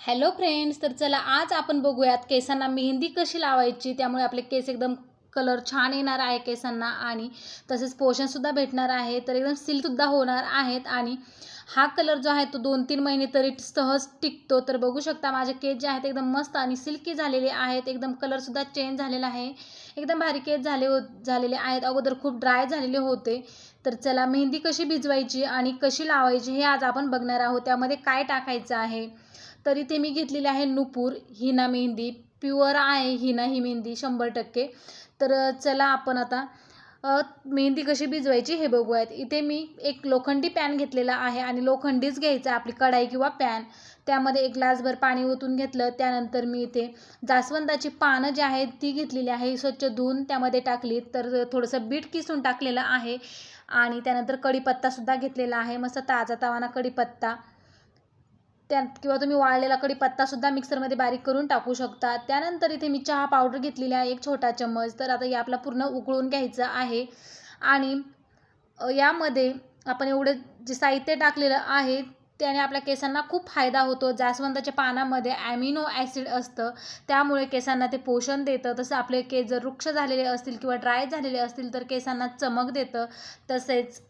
Hello friends तर चला आज आपण बघूयात केसांना मेहंदी कशी लावायची त्यामुळे आपले केस एकदम कलर छान येणार आहे केसांना आणि तसेच पोषणसुद्धा भेटणार आहे तर एकदम सिल्कसुद्धा होणार आहेत आणि हा कलर जो आहे तो दोन तीन महिने तरी सहज टिकतो. तर बघू शकता माझे केस जे आहेत एकदम मस्त आणि सिल्की झालेले आहेत एकदम कलरसुद्धा चेंज झालेला आहे एकदम भारी केस झाले हो झालेले आहेत. अगोदर खूप ड्राय झालेले होते तर चला मेहंदी कशी भिजवायची आणि कशी लावायची हे आज आपण बघणार आहोत. त्यामध्ये काय टाकायचं आहे? तर इथे मी घेतलेली आहे नुपूर हिना मेहंदी प्युअर आहे हिना ही मेहंदी शंभर टक्के. तर चला आपण आता मेहंदी कशी भिजवायची हे बघूयात. इथे मी एक लोखंडी पॅन घेतलेला आहे आणि लोखंडीच घ्यायचं आपली कढाई किंवा पॅन. त्यामध्ये एक ग्लासभर पाणी ओतून घेतलं त्यानंतर मी इथे जास्वंदाची पानं जी आहेत ती घेतलेली आहे स्वच्छ धुवून त्यामध्ये टाकली. तर थोडंसं बीट किसून टाकलेलं आहे आणि त्यानंतर कढीपत्तासुद्धा घेतलेला आहे मस्त ताजा तावाना कढीपत्ता. त्यात किंवा तुम्ही वाळलेला कढीपत्तासुद्धा मिक्सरमध्ये बारीक करून टाकू शकता. त्यानंतर इथे मी चहा पावडर घेतलेली आहे एक छोटा चम्मच. तर आता हे आपला पूर्ण उकळून घ्यायचं आहे. आणि यामध्ये आपण एवढं जे साहित्य टाकलेलं आहे त्याने आपल्या केसांना खूप फायदा होतो. जास्वंदाच्या पानामध्ये ॲमिनो ॲसिड असतं. त्यामुळे केसांना ते पोषण देतं. तसं आपले केस जर वृक्ष झालेले असतील किंवा ड्राय झालेले असतील तर केसांना चमक देतं. तसेच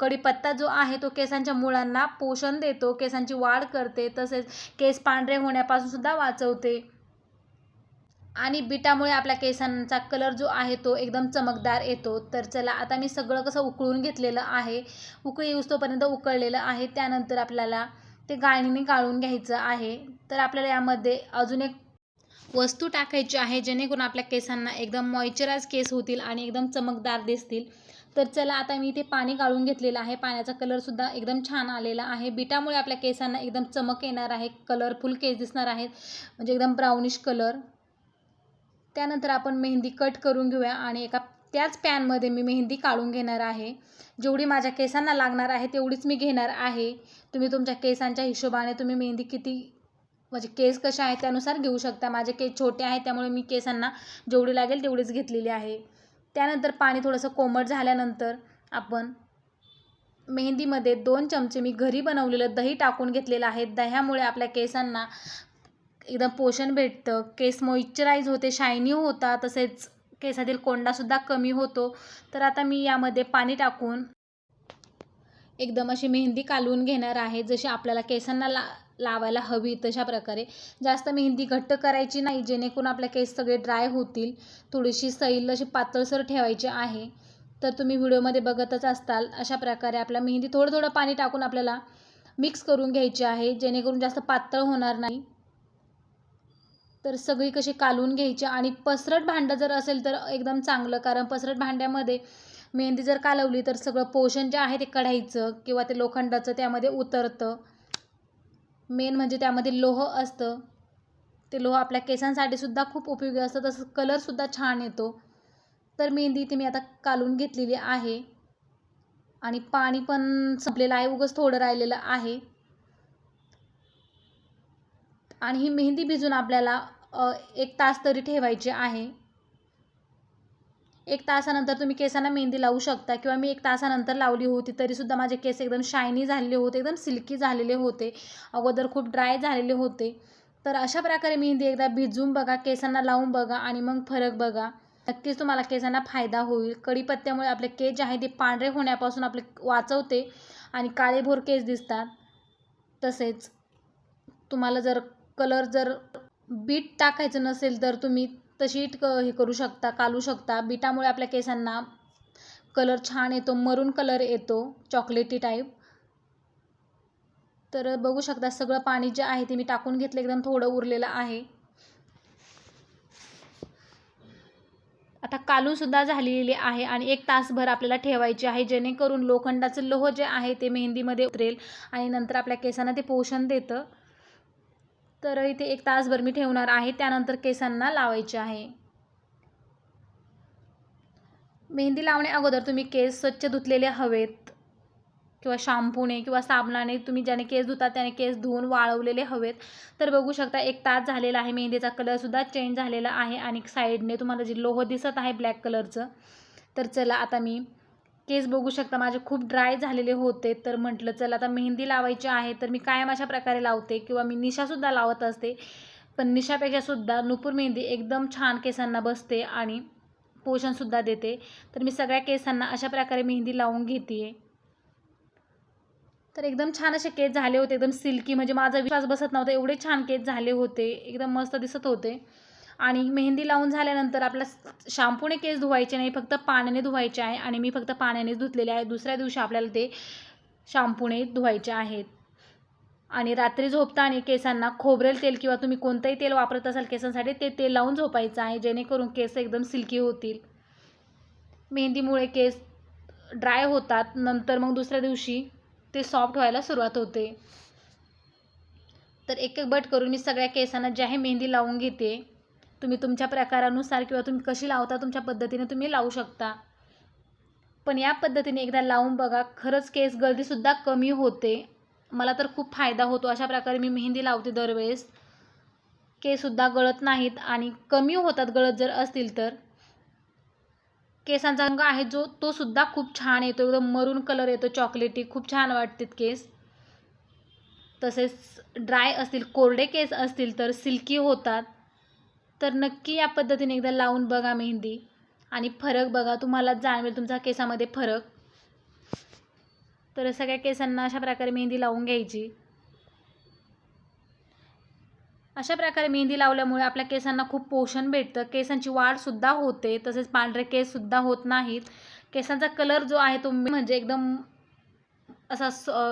कढीपत्ता जो आहे तो केसांच्या मुळांना पोषण देतो केसांची वाढ करते तसेच केस पांढरे होण्यापासून सुद्धा वाचवते. आणि बिटामुळे आपल्या केसांचा कलर जो आहे तो एकदम चमकदार येतो. तर चला आता मी सगळं कसं उकळून घेतलेलं आहे. उकळी येऊस तोपर्यंत उकळलेलं आहे. त्यानंतर आपल्याला ते गाळणीने गाळून घ्यायचं आहे. तर आपल्याला यामध्ये अजून एक वस्तू टाकायची आहे जेणेकरून आपल्या केसांना एकदम मॉइश्चराईज केस होतील आणि एकदम चमकदार दिसतील. तर चला आता मी इथे पाणी गाळून घेतलेलं आहे. पाण्याचा कलरसुद्धा एकदम छान आलेला आहे. बिटामुळे आपल्या केसांना एकदम चमक येणार आहे. कलरफुल केस दिसणार आहेत. म्हणजे एकदम ब्राउनिश कलर त्यानंतर आपण मेहंदी कट करून घेऊया आणि एका त्याच पॅनमध्ये मी मेहंदी काढून घेणार आहे. जेवढी माझ्या केसांना लागणार आहे तेवढीच मी घेणार आहे. तुम्ही तुमच्या केसांच्या हिशोबाने तुम्ही मेहंदी किती म्हणजे केस कसे आहेत त्यानुसार घेऊ शकता. माझे केस छोटे आहेत त्यामुळे मी केसांना जेवढी लागेल तेवढीच घेतलेली आहे. त्यानंतर पाणी थोडंसं कोमट झाल्यानंतर आपण मेहंदीमध्ये दोन चमचे मी घरी बनवलेलं दही टाकून घेतलेलं आहे. दह्यामुळे आपल्या केसांना एकदम पोषण भेटतं. केस मॉइश्चराईज होते शायनी होता तसेच केसातील कोंडासुद्धा कमी होतो. तर आता मी यामध्ये पाणी टाकून एकदम अशी मेहंदी कालवून घेणार आहे. जशी आपल्याला केसांना ला लावायला हवी तशा प्रकारे. जास्त मेहंदी घट्ट करायची नाही जेणेकरून आपल्या केस सगळे ड्राय होतील. थोडीशी सैल अशी पातळसर ठेवायची आहे. तर तुम्ही व्हिडिओमध्ये बघतच असताल अशा प्रकारे आपल्या मेहंदी थोडं थोडं पाणी टाकून आपल्याला मिक्स करून घ्यायची आहे जेणेकरून जास्त पातळ होणार नाही. तर सगळी कशी कालून घ्यायची आणि पसरट भांडं जर असेल तर एकदम चांगलं कारण पसरट भांड्यामध्ये मेहंदी जर कालवली तर सगळं पोषण जे आहे ते कढायचं किंवा ते लोखंडाचं त्यामध्ये उतरतं. मेन म्हणजे त्यामध्ये लोह असतं. ते लोह आपल्या केसांसाठी सुद्धा खूप उपयोगी असतं. तसं कलरसुद्धा छान येतो. तर मेहंदी इथे मी आता कालून घेतलेली आहे. आणि पाणी पण संपलेलं आहे. उगच थोडं राहिलेलं आहे. आणि ही मेहंदी भिजून आपल्याला एक तास तरी ठेवायची आहे. एक तासानंतर तुम्ही केसांना मेहंदी लावू शकता किंवा मी एक तासानंतर लावली होती तरीसुद्धा माझे केस एकदम शायनी झालेले होते एकदम सिल्की झालेले होते. अगोदर खूप ड्राय झालेले होते. तर अशा प्रकारे मेहंदी एकदा भिजवून बघा केसांना लावून बघा आणि मग फरक बघा. नक्कीच तुम्हाला केसांना फायदा होईल. कढीपत्त्यामुळे आपले केस जे आहे ते पांढरे होण्यापासून आपले वाचवते आणि काळेभोर केस दिसतात. तसेच तुम्हाला जर कलर जर बीट टाकायचं नसेल तर तुम्ही तशी क हे करू शकता कालू शकता. बीटामुळे आपल्या केसांना कलर छान येतो मरून कलर येतो चॉकलेटी टाईप तर बघू शकता सगळं पाणी जे आहे ते मी टाकून घेतलं एकदम थोडं उरलेलं आहे. आता कालूनसुद्धा झालेली आहे आणि एक तासभर आपल्याला ठेवायची आहे जेणेकरून लोखंडाचं लोह जे आहे ते मेहंदीमध्ये उतरेल आणि नंतर आपल्या केसांना ते पोषण देतं. तर इथे एक तासभर मी ठेवणार आहे. त्यानंतर केसांना लावायचे आहे. मेहंदी लावण्या अगोदर तुम्ही केस स्वच्छ धुतलेले हवेत किंवा शॅम्पूने किंवा साबणाने तुम्ही ज्याने केस धुतात त्याने केस धुवून वाळवलेले हवेत. तर बघू शकता एक तास झालेला आहे. मेहंदीचा कलरसुद्धा चेंज झालेला आहे आणि साईडने तुम्हाला जे लोह दिसत आहे ब्लॅक कलरचं तर चला आता मी केस बघू शकता. माझे खूप ड्राय झालेले होते. तर म्हटलं चला आता मेहंदी लावायची आहे. तर मी कायम अशा प्रकारे लावते किंवा मी निशासुद्धा लावत असते. पण निशापेक्षासुद्धा नुपूर मेहंदी एकदम छान केसांना बसते आणि पोषणसुद्धा देते. तर मी सगळ्या केसांना अशा प्रकारे मेहंदी लावून घेते तर एकदम छान असे केस झाले होते. एकदम सिल्की म्हणजे माझा विश्वास बसत नव्हता. एवढे छान केस झाले होते. एकदम मस्त दिसत होते. आणि मेहंदी लावून झाल्यानंतर आपला शॅम्पूने केस धुवायचे नाही फक्त पाण्याने धुवायचे आहे आणि मी फक्त पाण्याने धुतलेले आहे. दुसऱ्या दिवशी आपल्याला ते शॅम्पूने धुवायचे आहेत. आणि रात्री झोपताना केसांना खोबरेल तेल किंवा तुम्ही कोणतंही तेल वापरत असाल केसांसाठी ते तेल लावून झोपायचं आहे जेणेकरून केस एकदम सिल्की होतील. मेहंदीमुळे केस ड्राय होतात नंतर मग दुसऱ्या दिवशी ते सॉफ्ट व्हायला सुरुवात होते. तर एक एक बट करून मी सगळ्या केसांना जे आहे मेहंदी लावून घेते. तुम्ही तुमच्या प्रकारानुसार किंवा तुम्ही कशी लावता तुमच्या पद्धतीने तुम्ही लावू शकता. पण या पद्धतीने एकदा लावून बघा खरंच केस गळतीसुद्धा कमी होते. मला तर खूप फायदा होतो अशा प्रकारे मी मेहंदी लावते दरवेळेस. केससुद्धा गळत नाहीत आणि कमी होतात गळत जर असतील तर. केसांचा रंग आहे जो तो सुद्धा खूप छान येतो एकदम मरून कलर येतो चॉकलेटी खूप छान वाटतात केस. तसेच ड्राय असतील कोरडे केस असतील तर सिल्की होतात. तर नक्की या पद्धतीने एकदा लावून बघा मेहंदी. आणि फरक बघा तुम्हाला जाणवेल तुमच्या केसामध्ये फरक. तर सगळ्या केसांना अशा प्रकारे मेहंदी लावून घ्यायची. अशा प्रकारे मेहंदी लावल्यामुळे आपल्या केसांना खूप पोषण भेटतं. केसांची वाढसुद्धा होते तसेच पांढरे केससुद्धा होत नाहीत. केसांचा कलर जो आहे तो म्हणजे एकदम असा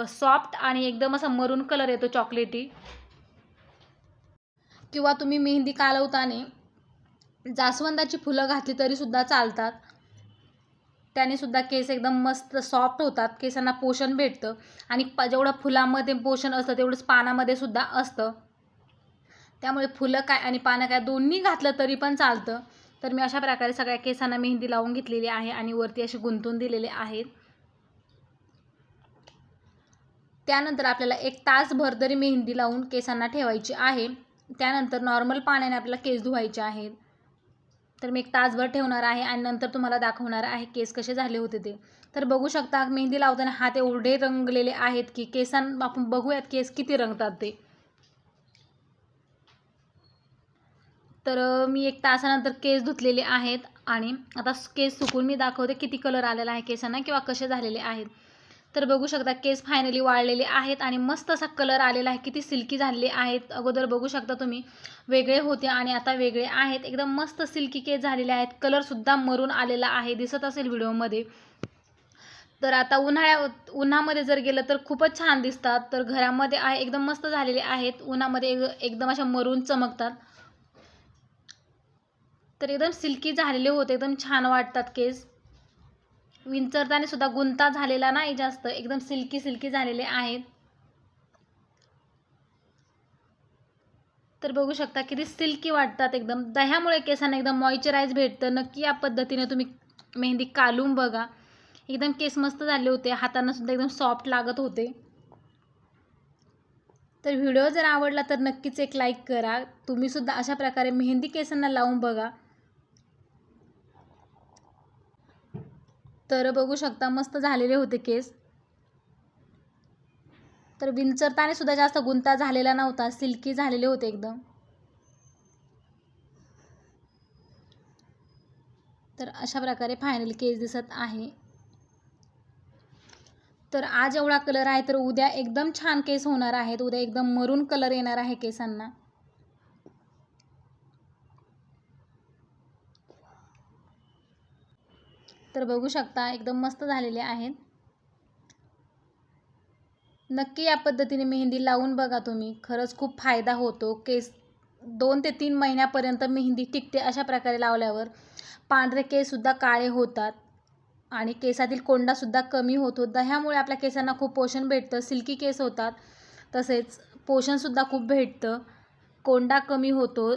सॉफ्ट आणि एकदम असा मरून कलर येतो चॉकलेटी. किंवा तुम्ही मेहंदी कालवताना जास्वंदाची फुलं घातली तरीसुद्धा चालतात. त्याने सुद्धा केस एकदम मस्त सॉफ्ट होतात. केसांना पोषण भेटतं. आणि प जेवढं फुलामध्ये पोषण असतं तेवढंच पानामध्ये सुद्धा असतं. त्यामुळे फुलं काय आणि पानं काय दोन्ही घातलं तरी पण चालतं. तर मी अशा प्रकारे सगळ्या केसांना मेहंदी लावून घेतलेली आहे आणि वरती असे गुंतून दिलेले आहेत. त्यानंतर आपल्याला एक तासभर तरी मेहंदी लावून केसांना ठेवायची आहे. त्यानंतर नॉर्मल पाण्याने आपल्याला केस धुवायचे आहेत. तर मी एक तासभर ठेवणार आहे आणि नंतर तुम्हाला दाखवणार आहे केस कसे झाले होते ते. तर बघू शकता मेहंदी लावताना हात एवढे रंगलेले आहेत की केसां आपण बघूयात केस किती रंगतात ते. तर मी एक तासानंतर केस धुतलेले आहेत आणि आता केस सुकून मी दाखवते किती कलर आलेला आहे केसांना किंवा कसे झालेले आहेत. तर बघू शकता केस फायनली वाळलेले आहेत आणि मस्त असा कलर आलेला आहे. किती सिल्की झालेले आहेत. अगोदर बघू शकता तुम्ही. वेगळे होते आणि आता वेगळे आहेत. एकदम मस्त सिल्की केस झालेले आहेत. कलरसुद्धा मरून आलेला आहे. दिसत असेल व्हिडिओमध्ये. तर आता उन्हाळ्या उन्हामध्ये जर गेलं तर खूपच छान दिसतात. तर घरामध्ये आहे एकदम मस्त झालेले आहेत. उन्हामध्ये एकदम अशा मरून चमकतात. तर एकदम सिल्की झालेले होते. एकदम छान वाटतात केस. विंचरताने सुद्धा गुंता झालेला नाही जास्त. एकदम सिल्की सिल्की झालेले आहेत. तर बघू शकता किती सिल्की वाटतात एकदम. दह्यामुळे केसांना एकदम मॉइश्चराईज भेटतं. नक्की या पद्धतीने तुम्ही मेहंदी कालून बघा. एकदम केस मस्त झाले होते. हातांना सुद्धा एकदम सॉफ्ट लागत होते. तर व्हिडिओ जर आवडला तर नक्कीच एक लाईक करा. तुम्ही सुद्धा अशा प्रकारे मेहंदी केसांना लावून बघा. तर बघू शकता मस्त झालेले होते केस. तर विंचरताने सुद्धा जास्त गुंता झालेला नव्हता सिल्की झालेले होते एकदम. तर अशा प्रकारे फायनल केस दिसत आहे. तर आज एवढा कलर आहे तर उद्या एकदम छान केस होणार आहेत. उद्या एकदम मरून कलर येणार आहे केसांना. तर बघू शकता एकदम मस्त झालेले आहेत. नक्की या पद्धतीने मेहंदी लावून बघा तुम्ही. खरंच खूप फायदा होतो. केस दोन ते तीन महिन्यापर्यंत मेहंदी टिकते अशा प्रकारे लावल्यावर. पांढरे केससुद्धा काळे होतात आणि केसातील कोंडासुद्धा कमी होतो दह्यामुळे आपल्या केसांना खूप पोषण भेटतं. सिल्की केस होतात तसेच पोषणसुद्धा खूप भेटतं. कोंडा कमी होतो.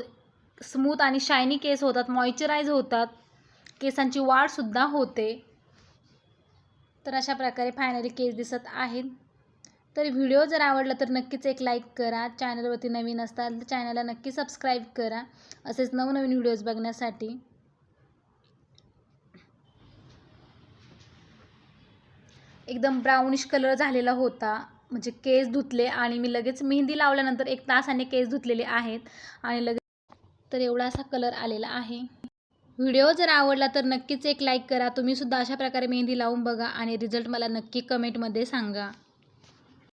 स्मूथ आणि शायनी केस होतात. मॉइश्चरायज होतात. केसांची वाढसुद्धा होते. तर अशा प्रकारे फायनली केस दिसत आहेत. तर व्हिडिओ जर आवडला तर नक्कीच एक लाईक करा. चॅनलवरती नवीन असताल तर चॅनलला नक्की सबस्क्राईब करा. असेच नवनवीन व्हिडिओज बघण्यासाठी. एकदम ब्राउनिश कलर झालेला होता. म्हणजे केस धुतले आणि मी लगेच मेहंदी लावल्यानंतर एक तासाने केस धुतलेले आहेत. आणि लगेच तर एवढा असा कलर आलेला आहे. व्हिडिओ जर आवडला तर नक्कीच एक लाईक करा. तुम्हीसुद्धा अशा प्रकारे मेहंदी लावून बघा आणि रिझल्ट मला नक्की कमेंटमध्ये सांगा.